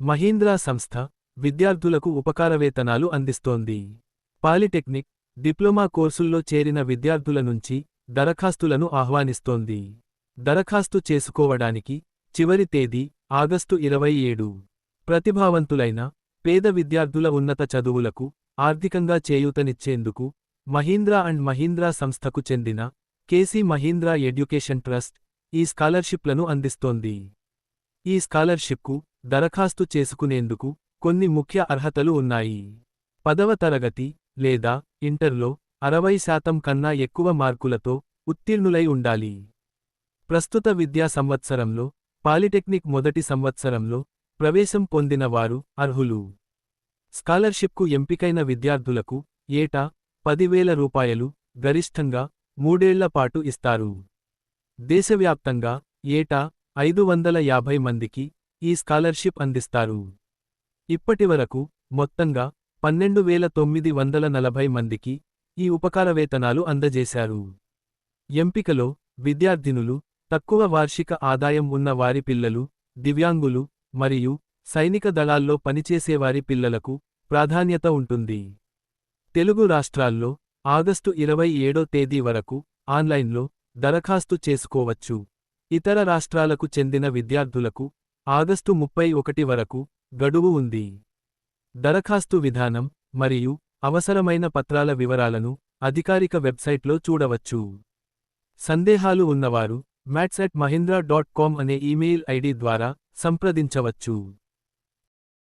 మహీంద్రా సంస్థ విద్యార్థులకు ఉపకారవేతనాలు అందిస్తోంది. పాలిటెక్నిక్ డిప్లొమా కోర్సుల్లో చేరిన విద్యార్థుల నుంచి దరఖాస్తులను ఆహ్వానిస్తోంది. దరఖాస్తు చేసుకోవడానికి చివరి తేదీ ఆగస్టు ఇరవై ఏడు. ప్రతిభావంతులైన పేద విద్యార్థుల ఉన్నత చదువులకు ఆర్థికంగా చేయూతనిచ్చేందుకు మహీంద్రా అండ్ మహీంద్రా సంస్థకు చెందిన కేసీ మహీంద్రా ఎడ్యుకేషన్ ట్రస్ట్ ఈ స్కాలర్షిప్లను అందిస్తోంది. ఈ స్కాలర్షిప్కు దరఖాస్తు చేసుకునేందుకు కొన్ని ముఖ్య అర్హతలు ఉన్నాయి. పదవ తరగతి లేదా ఇంటర్లో అరవై శాతం కన్నా ఎక్కువ మార్కులతో ఉత్తీర్ణులై ఉండాలి. ప్రస్తుత విద్యా సంవత్సరంలో పాలిటెక్నిక్ మొదటి సంవత్సరంలో ప్రవేశం పొందిన వారు అర్హులు. స్కాలర్షిప్కు ఎంపికైన విద్యార్థులకు ఏటా పదివేల రూపాయలు గరిష్టంగా మూడేళ్ళ పాటు ఇస్తారు. దేశవ్యాప్తంగా ఏటా ఐదు వందల యాభై మందికి ఈ స్కాలర్షిప్ అందిస్తారు. ఇప్పటివరకు మొత్తంగా పన్నెండు వేల తొమ్మిది వందల నలభై మందికి ఈ ఉపకారవేతనాలు అందజేశారు. ఎంపికలో విద్యార్థినులు తక్కువ వార్షిక ఆదాయం ఉన్న వారి పిల్లలు దివ్యాంగులు మరియు సైనిక దళాల్లో పనిచేసేవారి పిల్లలకు ప్రాధాన్యత ఉంటుంది. తెలుగు రాష్ట్రాల్లో ఆగస్టు ఇరవై ఏడో తేదీ వరకు ఆన్లైన్లో దరఖాస్తు చేసుకోవచ్చు. ఇతర రాష్ట్రాలకు చెందిన విద్యార్థులకు ఆగస్టు ముప్పై ఒకటి వరకు గడువు ఉంది. దరఖాస్తు విధానం మరియు అవసరమైన పత్రాల వివరాలను అధికారిక వెబ్సైట్లో చూడవచ్చు. సందేహాలు ఉన్నవారు mats at Mahindra dot com అనే ఈమెయిల్ ఐడి ద్వారా సంప్రదించవచ్చు.